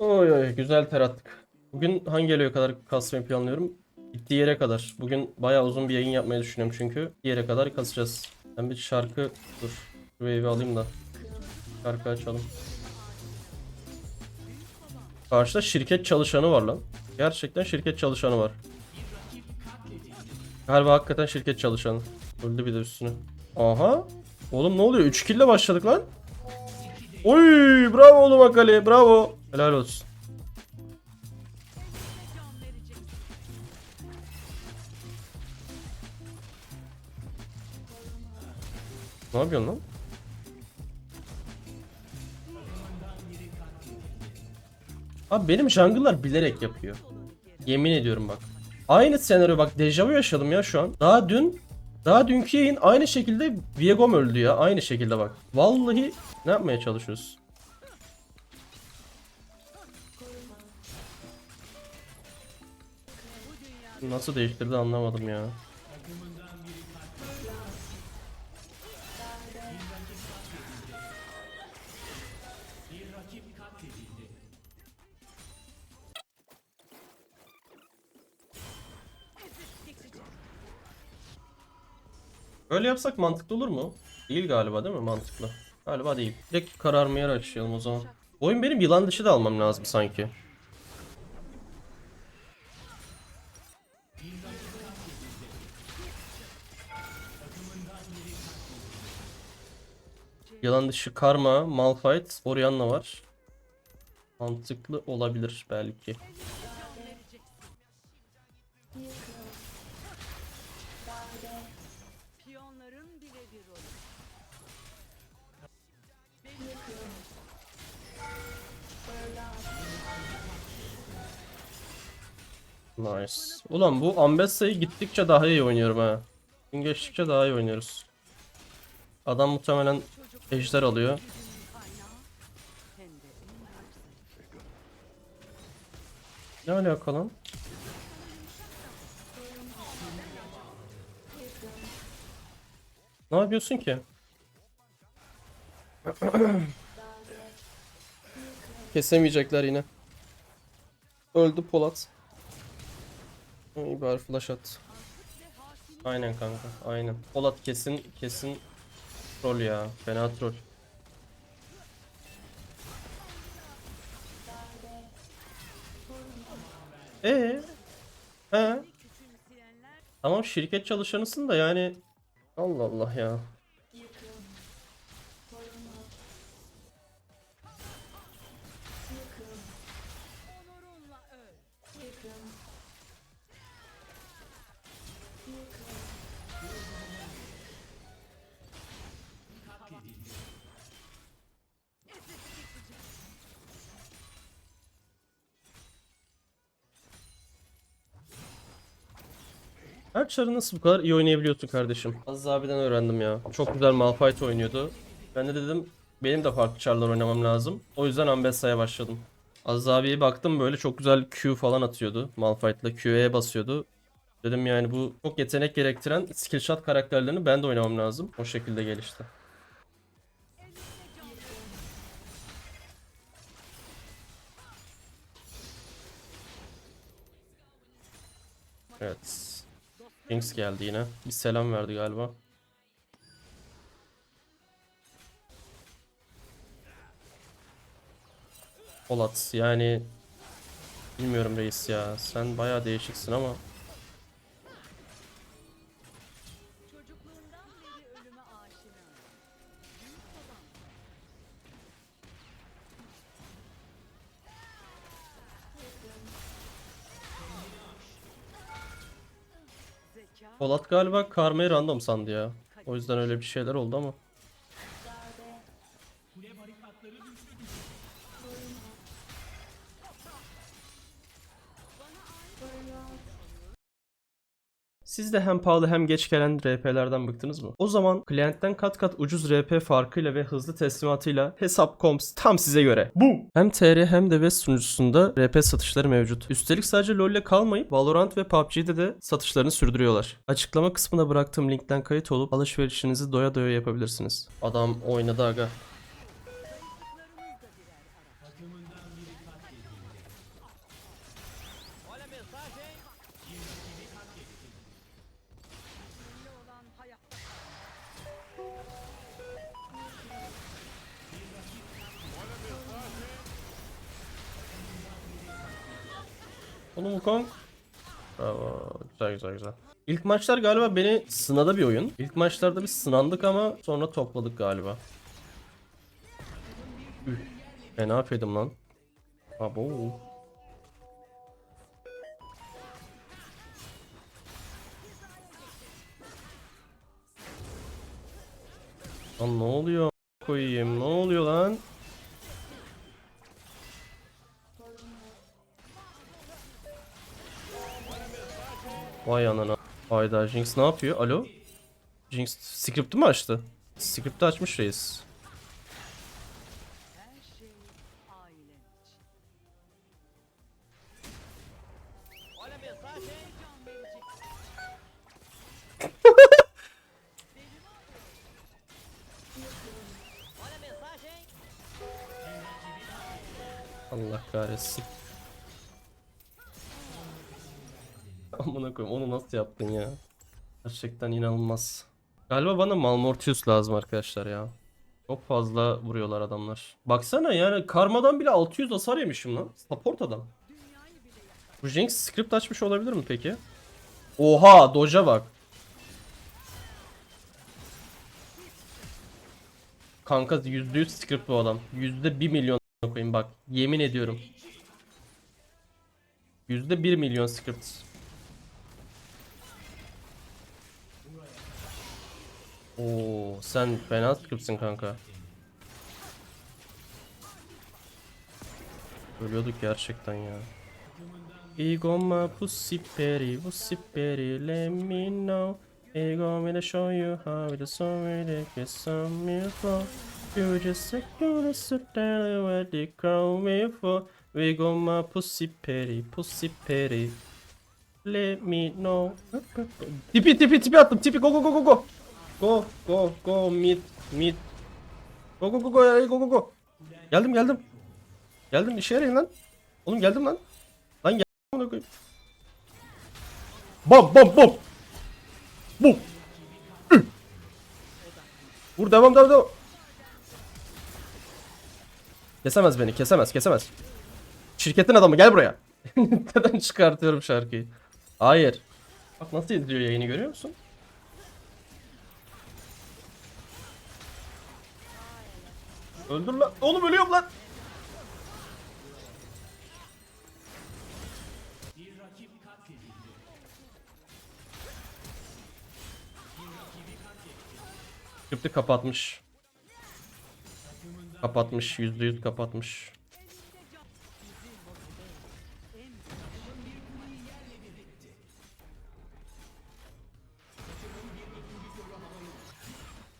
Oy oy güzel ter attık. Bugün hangi eloya kadar kasmayı planlıyorum? Gittiği yere kadar. Bugün bayağı uzun bir yayın yapmayı düşünüyorum çünkü. Gittiği yere kadar kasacağız. Ben bir şarkı dur. Şu wave'i alayım da. Şarkı açalım. Karşıda şirket çalışanı var lan. Gerçekten şirket çalışanı var. Galiba hakikaten şirket çalışanı. Öldü bir de üstüne. Aha. Oğlum ne oluyor? 3 kill başladık lan. Oy bravo oğlum Akali bravo. Helal olsun. Ne yapıyorsun lan? Abi benim jungle'lar bilerek yapıyor. Yemin ediyorum bak. Aynı senaryo bak dejavu yaşadım ya şu an. Daha dün daha dünkü yayın aynı şekilde Viegom öldü ya. Aynı şekilde bak. Vallahi ne yapmaya çalışıyoruz? Nasıl değiştirdi anlamadım ya. Böyle yapsak mantıklı olur mu? Değil galiba değil mi mantıklı? Galiba değil. Direkt kararmaya açalım o zaman. Oyun benim yılan dışı da almam lazım sanki. Yılan dışı Karma, Malphite, Orianna var. Mantıklı olabilir belki. Nice. Ulan bu Ambessa'yı gittikçe daha iyi oynuyorum ha. Gün geçtikçe daha iyi oynuyoruz. Adam muhtemelen ejder alıyor. Ne alaka lan? Ne yapıyorsun ki? Kesemeyecekler yine. Öldü Polat. İyi bari flash at. Aynen kanka, aynen. Polat kesin kesin troll ya. Fena troll. Ee? He? Tamam şirket çalışanısın da yani Allah Allah ya. Her çarı nasıl bu kadar iyi oynayabiliyorsun kardeşim? Aziz abiden öğrendim ya. Çok güzel Malphite oynuyordu. Ben de dedim benim de farklı çarlar oynamam lazım. O yüzden Ambessa'ya başladım. Aziz abiye baktım böyle çok güzel Q falan atıyordu. Malphite'la Q'ye basıyordu. Dedim yani bu çok yetenek gerektiren skill shot karakterlerini ben de oynamam lazım. O şekilde gelişti. Evet. Kings geldi yine. Bir selam verdi galiba. Polat yani bilmiyorum reis ya. Sen bayağı değişiksin ama Polat galiba karmayı random sandı ya. O yüzden öyle bir şeyler oldu ama. Siz de hem pahalı hem geç gelen RP'lerden bıktınız mı? O zaman klientten kat kat ucuz RP farkıyla ve hızlı teslimatıyla Hesap.coms tam size göre. Bu! Hem TR hem de West sunucusunda RP satışları mevcut. Üstelik sadece LoL ile kalmayıp Valorant ve PUBG'de de satışlarını sürdürüyorlar. Açıklama kısmına bıraktığım linkten kayıt olup alışverişinizi doya doya yapabilirsiniz. Adam oynadı aga. Oğlum Wukong. Bravo. Güzel güzel güzel. İlk maçlar galiba beni sınadı bir oyun. İlk maçlarda bir sınandık ama sonra topladık galiba. Üh. Fena yapıyordum lan. Abo. Lan ne oluyor koyayım? Ne oluyor lan? Vay anana. Hayda Jinx ne yapıyor? Alo? Jinx script'i mi açtı? Script'i açmış reis. Allah kahretsin. Amına koyayım onu nasıl yaptın ya? Gerçekten inanılmaz. Galiba bana Malmortius lazım arkadaşlar ya. Çok fazla vuruyorlar adamlar. Baksana yani karmadan bile 600 hasar yemişim lan. Support adam. Bu Jinx script açmış olabilir mi peki? Oha doja bak. Kanka %100 script bu adam. %1 milyon koyayım bak. Yemin ediyorum. %1 milyon script. Oo, sen fena scriptsin kanka. Ölüyorduk gerçekten ya. Ego my pussy petty, pussy petty, let me know. Ego me to show you how to so to get some info. You just say you sit down what they call me for. We go my pussy petty, pussy petty. Let me know. Tipi tipi tipi attım tipi go go go go go. Go go go mid mid. Go go go go go go go. Geldim geldim. Geldim işe yarayın lan. Oğlum geldim lan. Lan gel. Amına koyayım. Bam bam. Vur devam devam devam. Kesemez beni kesemez kesemez. Şirketin adamı gel buraya. Neden çıkartıyorum şarkıyı? Hayır. Bak nasıl izliyor yayını görüyor musun? Öldür lan. Oğlum ölüyorum lan. Script'i kapatmış. Kapatmış. Yüzde yüz kapatmış.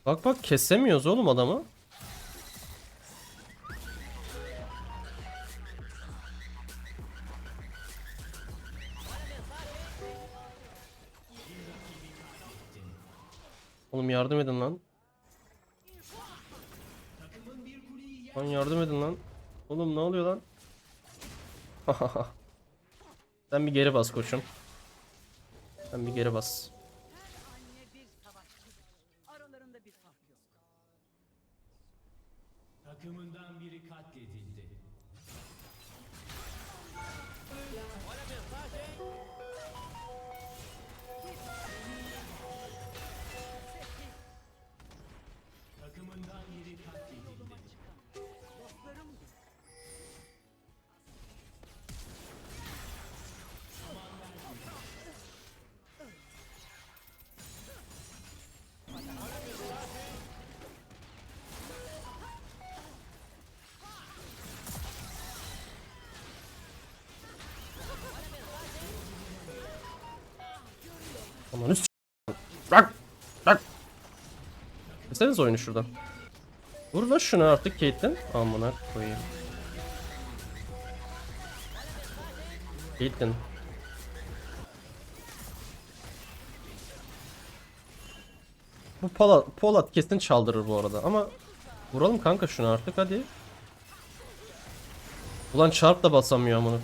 Bak bak kesemiyoruz oğlum adamı. Oğlum yardım edin lan. Lan yardım edin lan. Oğlum ne oluyor lan? Sen bir geri bas koçum. Sen bir geri bas. Keseniz oyunu şuradan. Vur lan şunu artık Caitlyn. Amına koyayım. Caitlyn. Bu Polat, Polat kesin çaldırır bu arada ama vuralım kanka şunu artık hadi. Ulan çarp da basamıyor amına.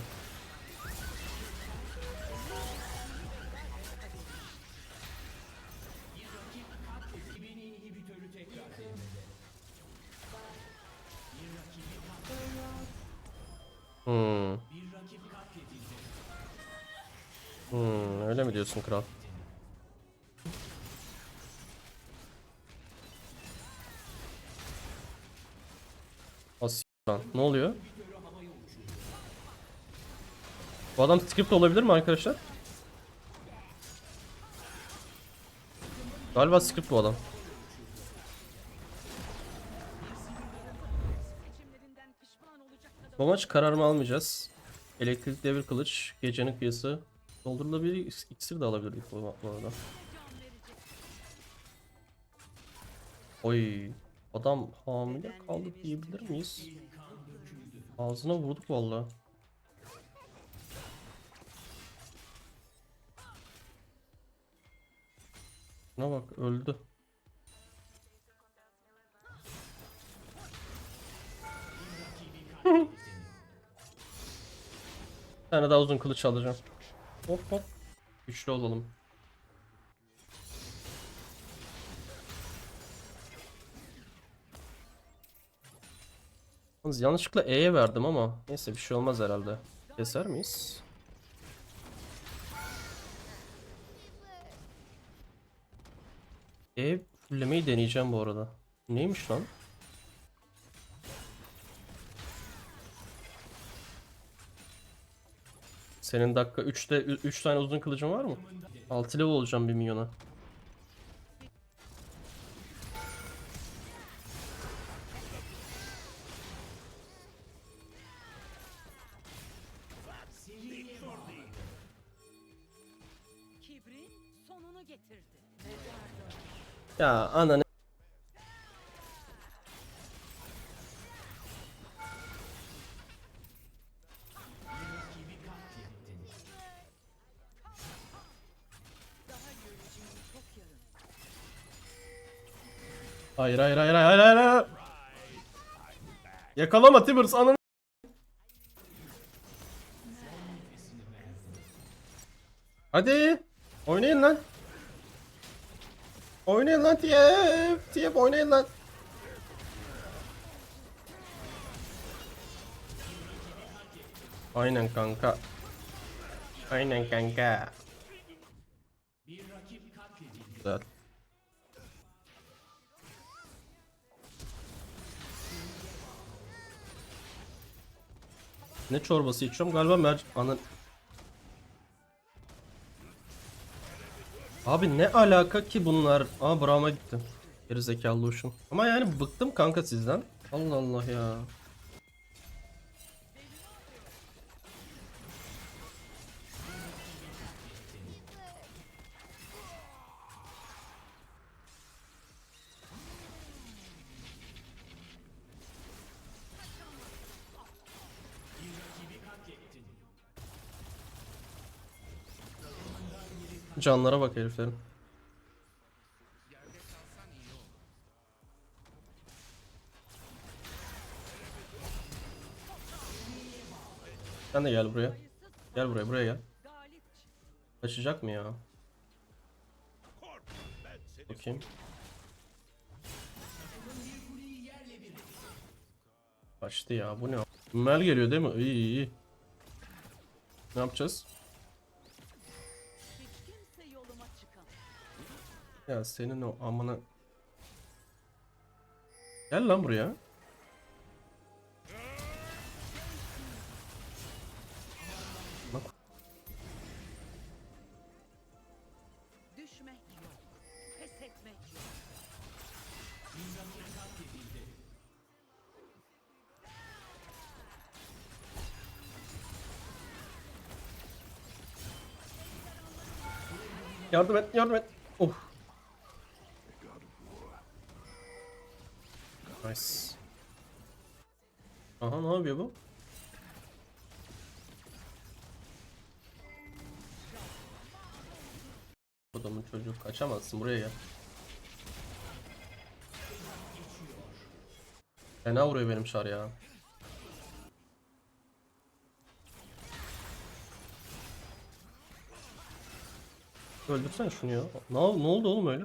Diyorsun kral? As. Ne oluyor? Bu adam script olabilir mi arkadaşlar? Galiba script bu adam. Bu maç kararımı almayacağız. Elektrik devir kılıç, gecenin kıyısı. Doldurulabilir iksir de alabilirdik bu, bu arada. Oy. Adam hamile kaldı diyebilir miyiz? Ağzına vurduk valla. Şuna bak öldü. Bir tane daha uzun kılıç alacağım. Hop hop. Güçlü olalım. Yalnız yanlışlıkla E'ye verdim ama neyse bir şey olmaz herhalde. Keser miyiz? E fullemeyi deneyeceğim bu arada. Neymiş lan? Senin dakika 3'te 3 tane uzun kılıcın var mı? 6 level olacağım bir milyona. Ya ananı Hayır hayır hayır hayır hayır hayır. Yakalama Tibbers ananı. Hadi. Oynayın lan. Oynayın lan TF. TF oynayın lan. Aynen kanka. Aynen kanka. Güzel. Ne çorbası içiyorum? Galiba mer... Ana... Abi ne alaka ki bunlar? Aa Braum'a gitti. Geri zekalı uşum. Ama yani bıktım kanka sizden. Allah Allah ya. Canlara bak heriflerin. Sen de gel buraya. Gel buraya, buraya gel. Kaçacak mı ya? Bakayım. Kaçtı ya, bu ne? Mel geliyor değil mi? İyi iyi. Ne yapacağız? Ya senin o amına... Gel lan buraya. Bak Düşmek yok. Pes etmek yok. yardım et, yardım et. Oh. Nice. Aha ne yapıyor bu? Adamın çocuğu kaçamazsın buraya gel. Fena vuruyor benim şar ya. Öldürsene şunu ya. Ne, ne oldu oğlum öyle?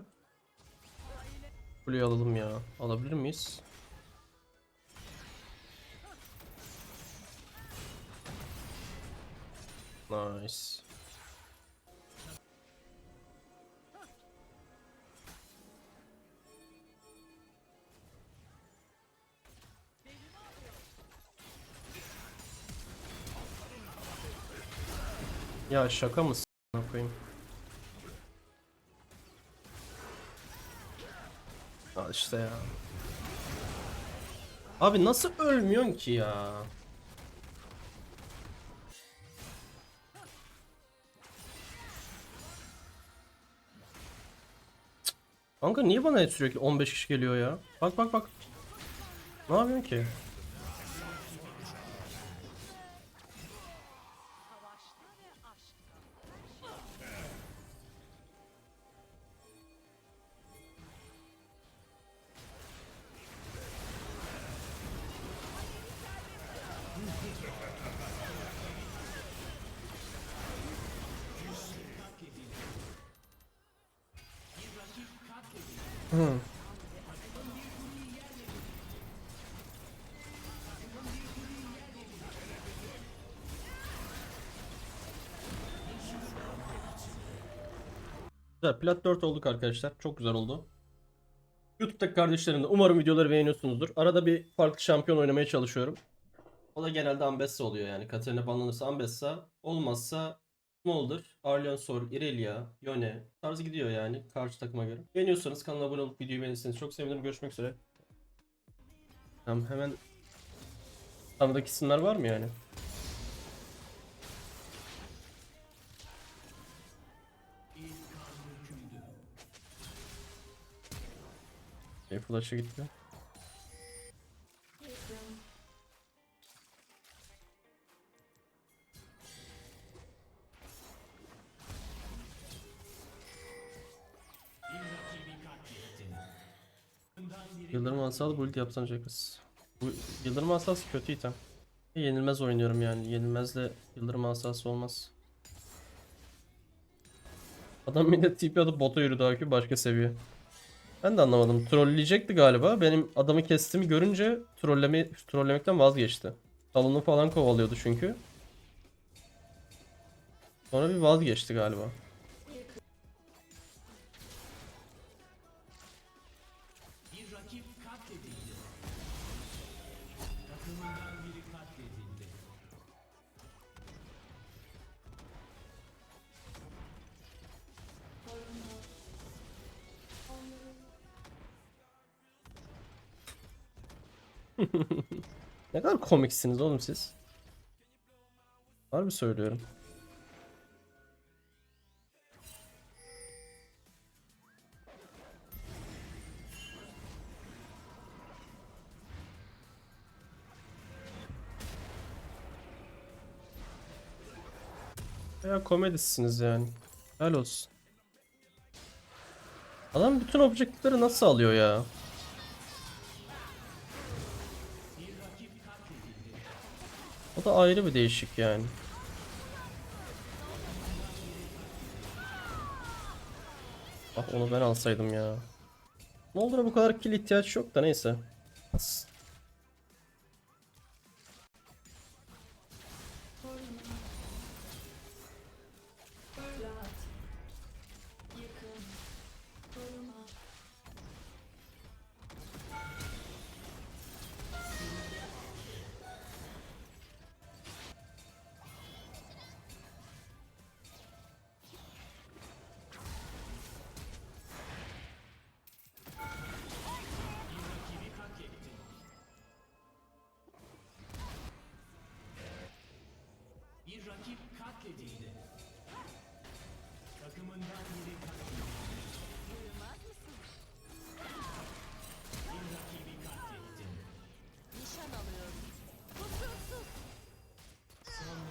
Kuleyi alalım ya. Alabilir miyiz? Nice. Ya şaka mısın? koyayım. Al işte ya. Abi nasıl ölmüyorsun ki ya? Kanka niye bana hep sürekli 15 kişi geliyor ya? Bak bak bak. Ne yapıyorsun ki? Hı. Güzel. Plat 4 olduk arkadaşlar. Çok güzel oldu. YouTube'daki kardeşlerim de umarım videoları beğeniyorsunuzdur. Arada bir farklı şampiyon oynamaya çalışıyorum. O da genelde Ambessa oluyor yani. Katarina banlanırsa Ambessa. Olmazsa Smolder, Arlionsor, Irelia, Yone tarzı gidiyor yani karşı takıma göre. Beğeniyorsanız kanala abone olup videoyu beğenirseniz çok sevinirim. Görüşmek üzere. Tamam hemen tanıdık isimler var mı yani? Şey flash'a gitti. Yıldırım Asal build yapsan Jackers. Bu Yıldırım Asası kötü item. Yenilmez oynuyorum yani. Yenilmezle Yıldırım Asası olmaz. Adam yine TP atıp bota yürüdü AQ başka seviye. Ben de anlamadım. Trolleyecekti galiba. Benim adamı kestiğimi görünce trolleme, trollemekten vazgeçti. Salonu falan kovalıyordu çünkü. Sonra bir vazgeçti galiba. Komiksiniz oğlum siz. Harbi söylüyorum. Ya komedisiniz yani. Helal olsun. Adam bütün objektifleri nasıl alıyor ya? Da ayrı bir değişik yani. Ah onu ben alsaydım ya. Ne olur bu kadar kill ihtiyaç yok da neyse. As-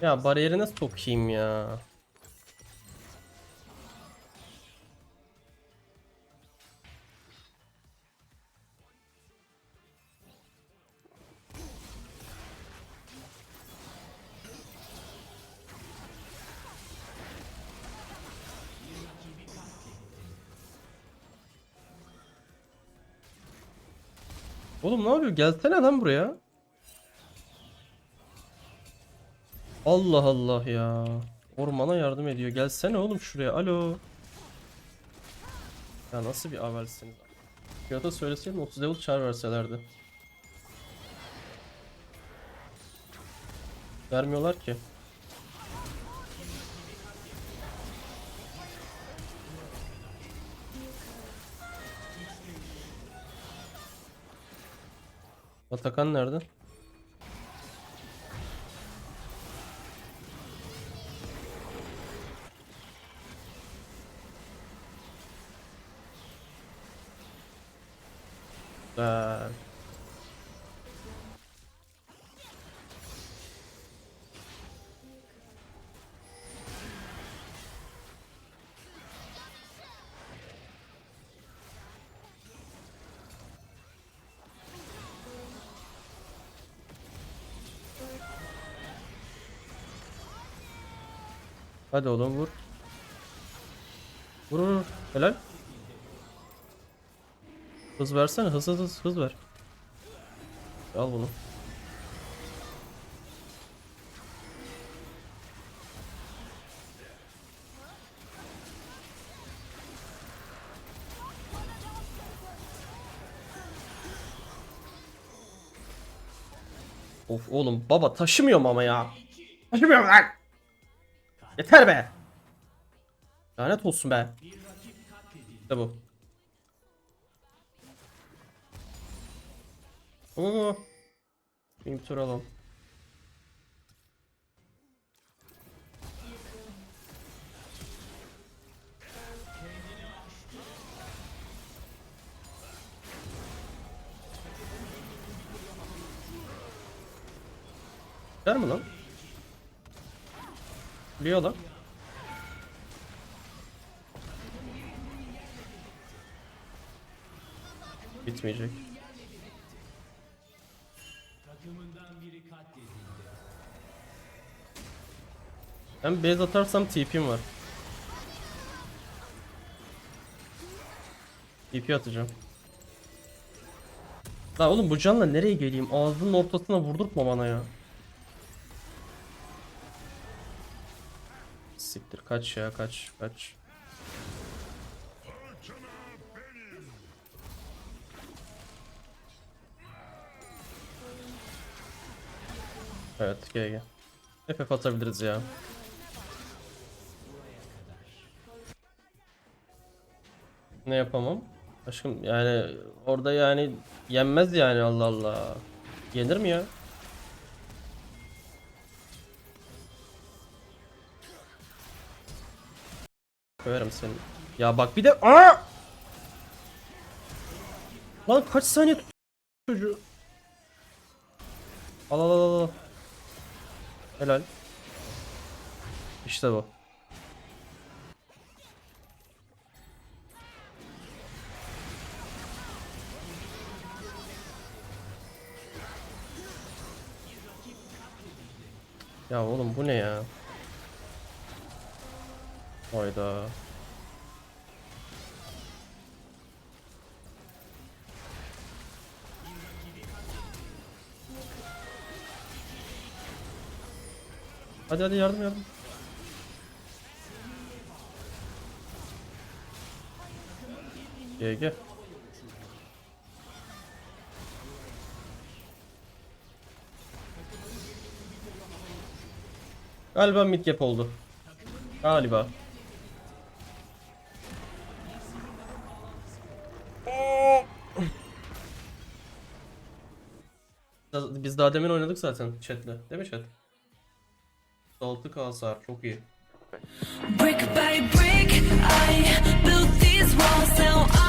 Ya bariyerine sokayım ya. Oğlum ne yapıyor? Gelsene lan buraya. Allah Allah ya. Ormana yardım ediyor. Gelsene oğlum şuraya. Alo. Ya nasıl bir aversiniz? Fiyata söyleseydin 30 level çar verselerdi. Vermiyorlar ki. Atakan nerede? Güzel. Hadi oğlum. Vur vur. vur. Helal. Hız versene hız hız hız hız ver. Al bunu. Of oğlum baba taşımıyorum ama ya. Taşımıyorum lan. Yeter be. Lanet olsun be. İşte bu. Oo. Bir tur alalım. Ver mi lan? Biliyor lan. Bitmeyecek. Takımından biri katledildi. Ben base atarsam TP'm var. TP atacağım. La oğlum bu canla nereye geleyim? Ağzının ortasına vurdurtma bana ya. Siktir kaç ya kaç kaç. Evet GG. FF atabiliriz ya. Ne yapamam? Aşkım yani orada yani yenmez yani Allah Allah. Yenir mi ya? Koyarım seni. Ya bak bir de Aa! Lan kaç saniye çocuğu? Al al al al. Helal. İşte bu. Ya oğlum bu ne ya? Hayda. Hadi hadi yardım yardım. GG. Galiba mid gap oldu. Galiba. Biz daha demin oynadık zaten chatle. Değil mi chat? 36k hasar çok iyi. Brick by brick I built these walls now